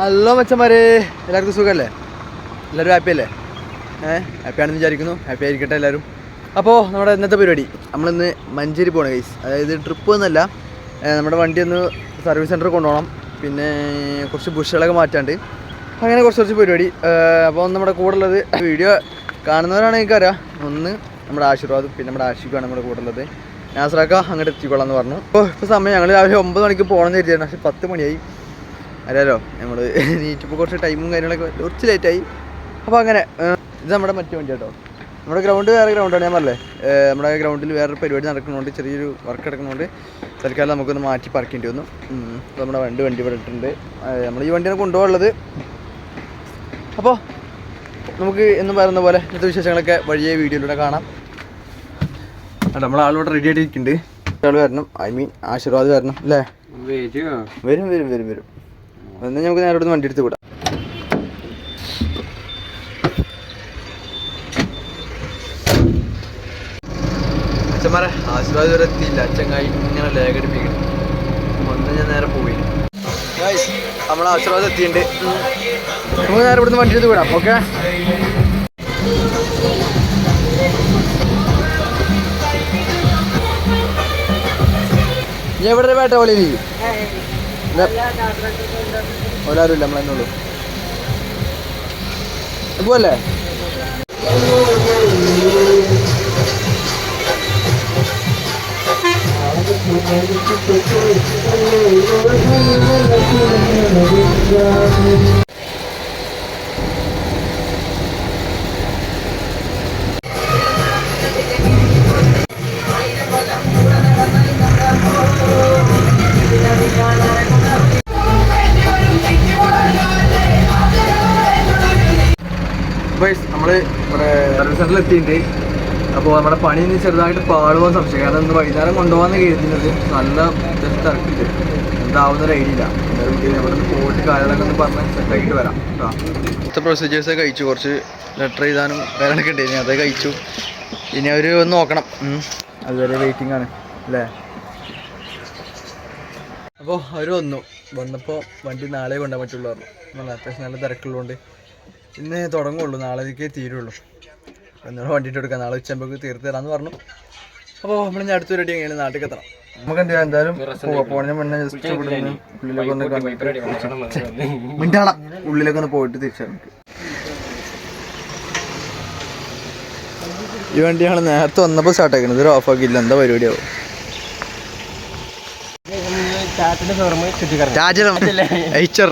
Hello മച്ചന്മാരെ. എല്ലാവർക്കും സുഖമല്ലേ എല്ലാവരും ഹാപ്പി അല്ലേ? ഏഹ് ഹാപ്പി ആണെന്ന് വിചാരിക്കുന്നു. ഹാപ്പി ആയിരിക്കട്ടെ എല്ലാവരും. അപ്പോൾ നമ്മുടെ ഇന്നത്തെ പരിപാടി. നമ്മളിന്ന് മഞ്ചേരി പോകണം ഗൈസ് അതായത് ട്രിപ്പ് ഒന്നല്ല നമ്മുടെ വണ്ടി ഒന്ന് സർവീസ് സെന്ററിൽ കൊണ്ടുപോകണം. പിന്നെ കുറച്ച് ബുഷുകളൊക്കെ മാറ്റാണ്ട്. അങ്ങനെ കുറച്ച് കുറച്ച് പരിപാടി. അപ്പോൾ നമ്മുടെ കൂടെ ഉള്ളത് വീഡിയോ കാണുന്നവരാണെങ്കിൽ എനിക്കറിയാം. ഒന്ന് നമ്മുടെ ആശീർവാദം പിന്നെ നമ്മുടെ ആശിക്കുമാണ് നമ്മുടെ കൂടെ ഉള്ളത്. നാസറാക്ക അങ്ങോട്ട് എത്തിക്കൊള്ളാം എന്ന് പറഞ്ഞു. അപ്പോൾ ഇപ്പോൾ സമയം ഞങ്ങൾ രാവിലെ ഒമ്പത് മണിക്ക് പോകണമെന്ന് കരുതിയായിരുന്നു. പക്ഷേ പത്ത് മണിയായി. അറിയാലോ നമ്മൾ നീറ്റിപ്പോൾ കുറച്ച് ടൈമും കാര്യങ്ങളൊക്കെ കുറച്ച് ലേറ്റായി അപ്പോൾ അങ്ങനെ ഇത് നമ്മുടെ മറ്റു വണ്ടി കേട്ടോ. നമ്മുടെ ഗ്രൗണ്ട് വേറെ ഗ്രൗണ്ടാണ് ഞാൻ പറഞ്ഞേ നമ്മുടെ ഗ്രൗണ്ടിൽ വേറൊരു പരിപാടി നടക്കുന്നതുകൊണ്ട് ചെറിയൊരു വർക്ക് നടക്കുന്നതുകൊണ്ട് തൽക്കാലം നമുക്കൊന്ന് മാറ്റി പറക്കേണ്ടി വന്നു. അപ്പോൾ നമ്മുടെ വണ്ടി വണ്ടി ഇവിടെ ഇട്ടിട്ടുണ്ട്. നമ്മൾ ഈ വണ്ടിയാണ് കൊണ്ടുപോകുള്ളത് അപ്പോൾ നമുക്ക് എന്നും പറയുന്ന പോലെ ഇന്നത്തെ വിശേഷങ്ങളൊക്കെ വഴിയെ വീഡിയോയിലൂടെ കാണാം. ആളോട് റെഡി ആയിട്ട് ഇരിക്കുന്നുണ്ട്. ആൾ വരണം. ഐ മീൻ ആശീർവാദ് വരണം അല്ലേ? വരും വരും വരും വരും. എന്നാൽ നമുക്ക് നേരെ ഇവിടുന്ന് വണ്ടി എടുത്ത് വിടാം. അച്ഛന്മാരെ ആശീർവാദം വരെ എത്തിയില്ല. അച്ഛങ്ങായി ഇങ്ങനെ ലേഖടിപ്പിക്കണം വന്ന് ഞാൻ നേരെ പോയി. നമ്മൾ ആശീർവാദം എത്തിയിട്ടുണ്ട്. നമുക്ക് നേരെ ഇവിടുന്ന് വണ്ടി എടുത്ത് വിടാം ഓക്കെ? ഞാൻ എവിടെ വേട്ട പോലെ ഇരിക്കും? ഒരാരും ഇല്ല നമ്മളെന്നെ ഉള്ളൂ. പോവല്ലേ? ബൈസ് നമ്മൾ ഇവിടെ സർവീസ് സെന്ററിൽ എത്തിയിട്ടുണ്ട്. അപ്പോൾ നമ്മുടെ പണി ഇനി ചെറുതായിട്ട് പാടുവാൻ സംശയം. കാരണം ഇന്ന് വൈകുന്നേരം കൊണ്ടുപോകാന്ന് കരുതുന്നത് നല്ല ജസ്റ്റ് ഇറക്കിയിട്ട് എന്താവുന്ന ഒരു ഐഡിയ ഇല്ല. അവിടെ നിന്ന് പോയിട്ട് കാര്യങ്ങളൊക്കെ ഒന്ന് പറഞ്ഞ് സെറ്റാക്കിയിട്ട് വരാം കേട്ടോ. ഇന്നത്തെ പ്രൊസീജിയേഴ്സ് കഴിച്ചു. കുറച്ച് ലെറ്റർ എഴുതാനും കാര്യങ്ങളൊക്കെ ഉണ്ട്. അതേ കഴിച്ചു. ഇനി അവർ ഒന്ന് നോക്കണം. അതുവരെ വെയിറ്റിംഗ് ആണ്. അല്ലേ? അപ്പോൾ അവർ വന്നു. വന്നപ്പോൾ വണ്ടി നാളെ കൊണ്ടുപോകാൻ പറ്റുള്ളൂ പറഞ്ഞു. അത്യാവശ്യം നല്ല തിരക്കുള്ളതുകൊണ്ട് ഇന്ന് തുടങ്ങുള്ളൂ. നാളേക്ക് തീരുള്ളൂ. എന്നോട് വണ്ടിയിട്ട് എടുക്കാം. നാളെ ഉച്ചമ്പക്ക് തീർത്ത് തരാമെന്ന് പറഞ്ഞു. അപ്പോൾ നമ്മൾ ഇനി അടുത്തൊരു റെഡി എങ്ങനെയാണ് നാട്ടിൽ എത്തണം? നമുക്ക് എന്ത് ചെയ്യാം? എന്തായാലും പോണ ജസ്റ്റ് ഉള്ളിലേക്ക് ഒന്ന് ഒന്ന് പോയിട്ട് തിരിച്ചു ഈ വണ്ടി ഞങ്ങൾ നേരത്തെ വന്നപ്പോൾ സ്റ്റാർട്ട് ആക്കുന്നത് ഇത് ഓഫ് ആക്കിയില്ല. എന്താ പരിപാടിയാവും? ടാറ്റിന്റെ ഷോറൂം ചുറ്റിക്കറങ്ങി. ഐച്ചർ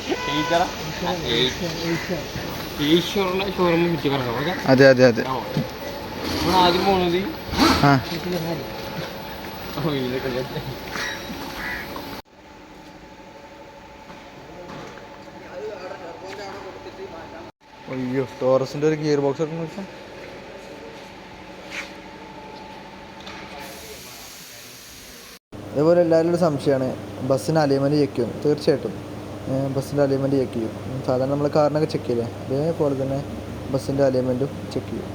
അതെ അതെ അതെ. ആ അയ്യോ ടോറസിന്റെ ഒരു ഗിയർ ബോക്സ് ഒക്കെ നോക്കാം അതേപോലെ എല്ലാവരും ഒരു സംശയമാണ്. ബസ്സിന് അലൈൻമെന്റ് ചെക്ക് ചെയ്യും തീർച്ചയായിട്ടും. ബസ്സിന്റെ അലൈൻമെന്റ് ചെക്ക് ചെയ്യും. സാധാരണ നമ്മൾ കാറിനൊക്കെ ചെക്ക് ചെയ്യില്ലേ? അതേപോലെ തന്നെ ബസ്സിന്റെ അലൈൻമെന്റും ചെക്ക് ചെയ്യും.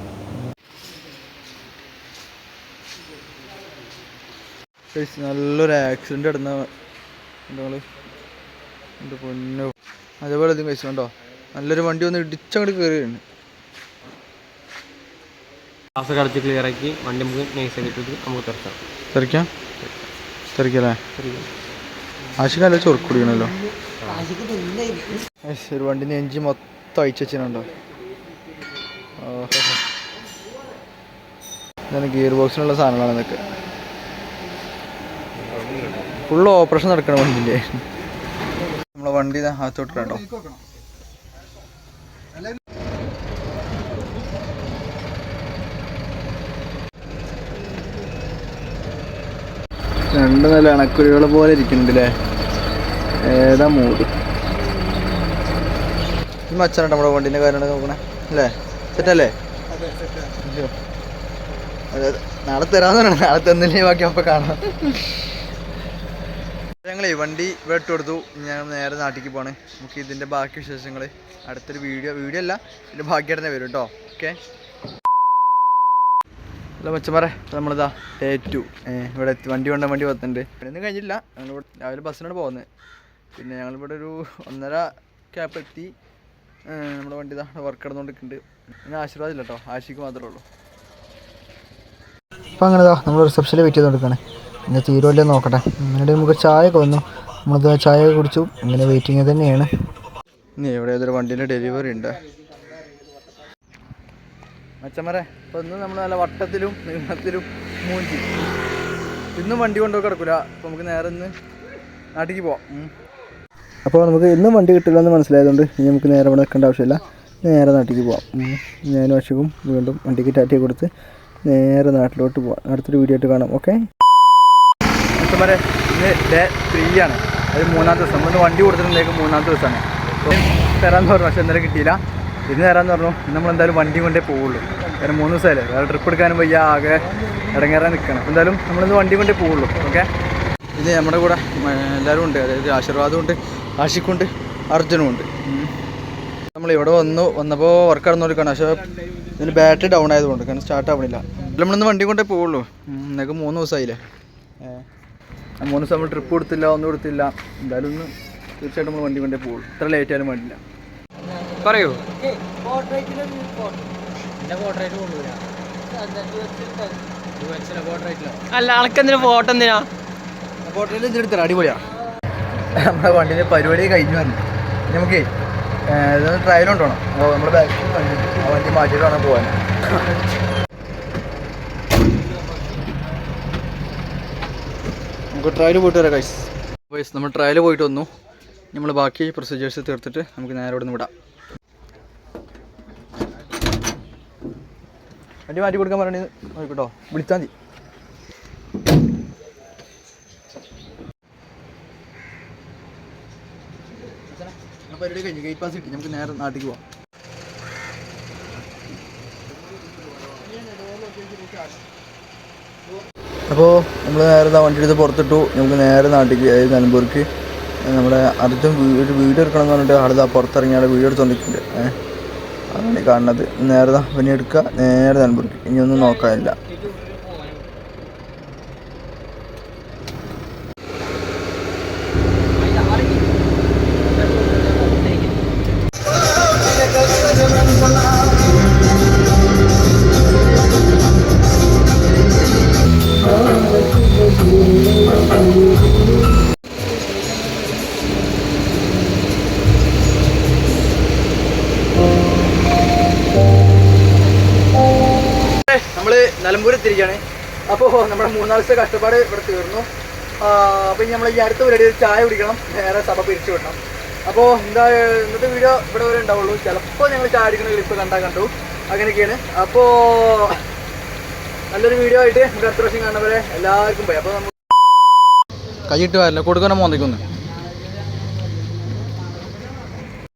നല്ലൊരു ആക്സിഡന്റ് നടന്ന നിങ്ങൾ എന്റെ പൊന്നോ. അതേപോലെ ഇത് കഴിച്ചു കണ്ടോ? നല്ലൊരു വണ്ടി വന്ന് ഇടിച്ചങ്ങോട്ട് കയറിയാണ് ഗ്ലാസ് കടച്ച് ക്ലിയർ ആക്കി വണ്ടി നമുക്ക് നൈസ് ആക്കിയിട്ട് നമുക്ക് തിരക്കാം തിരക്കാം തിരക്കല്ലേ ആശിക്കാല നല്ല കുടിക്കണല്ലോ ഏസ്, ഒരു വണ്ടിന്റെ എഞ്ചിൻ മൊത്തം അയച്ചു വെച്ചിട്ടുണ്ടോ? ഇതാണ് ഗിയർ ബോക്സിനുള്ള സാധനങ്ങളാണ് ഇതൊക്കെ. ഫുള്ള് ഓപ്പറേഷൻ നടക്കണം വണ്ടിന്റെ നമ്മളെ വണ്ടി അകത്തോട്ടിട്ടോ രണ്ട് നില അണക്കുരുകളെ പോലെ ഇരിക്കുന്നുണ്ട് അല്ലേ ഏതാ മൂടി? മച്ചാണ് നമ്മുടെ വണ്ടീന്റെ കാര്യങ്ങളൊക്കെ നോക്കണേ. അല്ലേ? സെറ്റല്ലേ? അതെ അതെ. നാളെ തരാമെന്നാണ് നാളെ തന്നില്ലേ? ബാക്കി അപ്പൊ കാണാം. ഞങ്ങളേ വണ്ടി വെട്ട് ഇട്ട് കൊടുത്തു. ഞാൻ ഞങ്ങൾ നേരെ നാട്ടിക്ക് പോണ് നമുക്ക് ഇതിന്റെ ബാക്കി വിശേഷങ്ങൾ അടുത്തൊരു വീഡിയോ വീഡിയോ അല്ല ഇതിന്റെ ബാക്കി തന്നെ വരും കേട്ടോ. ഓക്കെ? ഹലോ മച്ചന്മാരെ നമ്മളിതാ ഡേ ടു ഇവിടെ എത്തി വണ്ടി കൊണ്ട വണ്ടി പത്തുണ്ട് ഇവിടെയൊന്നും കഴിഞ്ഞില്ല ഞങ്ങളിവിടെ രാവിലെ ബസ്സിനോട് പോകുന്നത്. പിന്നെ ഞങ്ങളിവിടെ ഒരു ഒന്നര ക്യാപ്പ് എത്തി. നമ്മുടെ വണ്ടി ഇതാ വർക്ക് നടന്നുകൊണ്ടിരിക്കുന്നുണ്ട്. പിന്നെ ആശീർവാദം ഇല്ല കേട്ടോ ആശിക്ക് മാത്രമേ ഉള്ളൂ. അപ്പോൾ അങ്ങനെ ഇതാ നമ്മൾ റിസപ്ഷനിൽ വെയിറ്റ് ചെയ്ത് കൊടുക്കുകയാണ് ഇന്ന് തീരുമല്ലേ നോക്കട്ടെ. അങ്ങനെ നമുക്ക് ചായ ഒക്കെ വന്നു. നമ്മളിത് ചായ ഒക്കെ കുടിച്ചു. അങ്ങനെ വെയിറ്റിംഗ് തന്നെയാണ്. ഇനി ഇവിടെ ഏതൊരു വണ്ടീന്റെ ഡെലിവറി ഉണ്ട്. മച്ചമരെ അപ്പോൾ ഇന്ന് നമ്മൾ നല്ല വട്ടത്തിലും നീളത്തിലും മൂഞ്ചി. ഇന്നും വണ്ടി കൊണ്ടുപോയി കിടക്കില്ല അപ്പോൾ നമുക്ക് നേരെ ഇന്ന് നാട്ടിലേക്ക് പോവാം. അപ്പോൾ നമുക്ക് ഇന്നും വണ്ടി കിട്ടില്ല എന്ന് മനസ്സിലായതുകൊണ്ട് ഇനി നമുക്ക് നേരെ ഇവിടെ നിൽക്കേണ്ട ആവശ്യമില്ല. നേരെ നാട്ടിലേക്ക് പോവാം. ഞാനും അശുഖും വീണ്ടും വണ്ടിക്ക് ടാറ്റി കൊടുത്ത് നേരെ നാട്ടിലോട്ട് പോവാം. അടുത്തൊരു വീഡിയോ ആയിട്ട് കാണാം. ഓക്കെ മച്ചന്മാരെ ഇന്ന് ഡേ ത്രീ ആണ്. അത് മൂന്നാം ദിവസം. ഇന്ന് വണ്ടി കൊടുത്തിട്ടുണ്ടെങ്കിൽ മൂന്നാം ദിവസമാണ്. തരാമെന്ന് പറഞ്ഞു പക്ഷെ ഇന്നലെ കിട്ടിയില്ല. ഇന്ന് തരാമെന്ന് പറഞ്ഞു ഇന്ന് നമ്മൾ എന്തായാലും വണ്ടി കൊണ്ടേ പോവുള്ളൂ. കാരണം മൂന്ന് ദിവസമല്ലേ? വേറെ ട്രിപ്പ് എടുക്കാനും വയ്യ ആകെ ഇടങ്ങേറാൻ നിൽക്കണം എന്തായാലും നമ്മളിന്ന് വണ്ടി കൊണ്ടേ പോവുള്ളൂ. ഓക്കെ ഇത് നമ്മുടെ കൂടെ എല്ലാവരും ഉണ്ട്. അതായത് ആശീർവാദം ഉണ്ട്. ആഷിക്കുണ്ട് അർജുനും ഉണ്ട് നമ്മൾ ഇവിടെ വന്നു വന്നപ്പോൾ വർക്ക് നടന്നുകൊടുക്കുകയാണ് പക്ഷേ ഇതിന് ബാറ്ററി ഡൗൺ ആയതുകൊണ്ട് കാരണം സ്റ്റാർട്ട് ആവണില്ല. നമ്മളിന്ന് വണ്ടി കൊണ്ടേ പോവുള്ളൂ. നിങ്ങൾക്ക് മൂന്ന് ദിവസമായില്ലേ മൂന്ന് ദിവസം നമ്മൾ ട്രിപ്പ് കൊടുത്തില്ല ഒന്നും കൊടുത്തില്ല. എന്തായാലും ഒന്ന് തീർച്ചയായിട്ടും നമ്മൾ വണ്ടി കൊണ്ടേ പോവുള്ളൂ. ഇത്ര ലേറ്റ് ആയാലും വേണ്ടില്ല പറയൂ. അല്ല അനക്കെന്തിനാ ഫോട്ടോ എന്തിനാ? ഫോട്ടോ ഇതിലെടുത്തരാ അടിപൊളിയാ. നമ്മുടെ വണ്ടിന്റെ പരിപാടി കഴിഞ്ഞു വന്നു. നമുക്ക് ഇതൊന്ന് ട്രയൽ കൊണ്ടുപോകണം അപ്പോൾ നമ്മുടെ ബാക്കി വണ്ടി ഉണ്ട്. ആ വണ്ടി മാറ്റിയിട്ട് വേണം പോകാൻ നമുക്ക് ട്രയൽ പോയിട്ട് വരാം കൈസ് വൈസ് നമ്മൾ ട്രയൽ പോയിട്ട് വന്നു. നമ്മൾ ബാക്കി പ്രൊസീജിയേഴ്സ് തീർത്തിട്ട് നമുക്ക് നേരെ ഇവിടെ നിന്ന് വിടാം. വണ്ടി മാറ്റി കൊടുക്കാൻ പറയണേ നോക്കിട്ടോ വിളിച്ചാൽ മതി. ആ പരിപാടി കഴിഞ്ഞു ഗേറ്റ് പാസ് കിട്ടി നമുക്ക് നേരെ നാട്ടിലേക്ക് പോവാം. അപ്പോൾ നമ്മൾ നേരെ വണ്ടി എടുത്ത് പുറത്തിട്ടു. നമുക്ക് നേരെ നാട്ടിലേക്ക് അതായത് നിലമ്പൂർക്ക്. നമ്മുടെ അർജുൻ വീട് വീഡിയോ എടുക്കണം എന്ന് പറഞ്ഞിട്ട് ദാ പുറത്തിറങ്ങിയാൽ വീഡിയോ എടുത്തോണ്ടിരിക്കുന്നുണ്ട്. ഏഹ് അതാണ് കാണുന്നത്. നേരെ പിന്നെ എടുക്കുക. നേരെ നിലമ്പൂർക്ക്. ഇനിയൊന്നും നോക്കാനില്ല. നിലമ്പൂർ എത്തിയിരിക്കുകയാണ്. അപ്പോൾ നമ്മുടെ മൂന്നാൽ ദിവസത്തെ കഷ്ടപ്പാട് ഇവിടെ തീർന്നു. അപ്പോൾ ഇനി നമ്മൾ ഈ അടുത്ത പരിപാടി ചായ കുടിക്കണം. നേരെ സഭ പിരിച്ചു വിടണം. അപ്പോൾ എന്താ ഇന്നത്തെ വീഡിയോ ഇവിടെ വരെ ഉണ്ടാവുള്ളൂ. ചിലപ്പോൾ ഞങ്ങൾ ചായ അടിക്കുന്ന ക്ലിപ്പ് കണ്ടാൽ കണ്ടു. അങ്ങനെയൊക്കെയാണ്. അപ്പോൾ നല്ലൊരു വീഡിയോ ആയിട്ട് നമുക്ക് അടുത്ത പ്രാവശ്യം കാണുന്നവരെ എല്ലാവർക്കും പോയി. അപ്പോൾ നമ്മൾ കൈയിട്ട് വരില്ല. കൊടുക്കണം മോന്തിക്കൊന്ന്.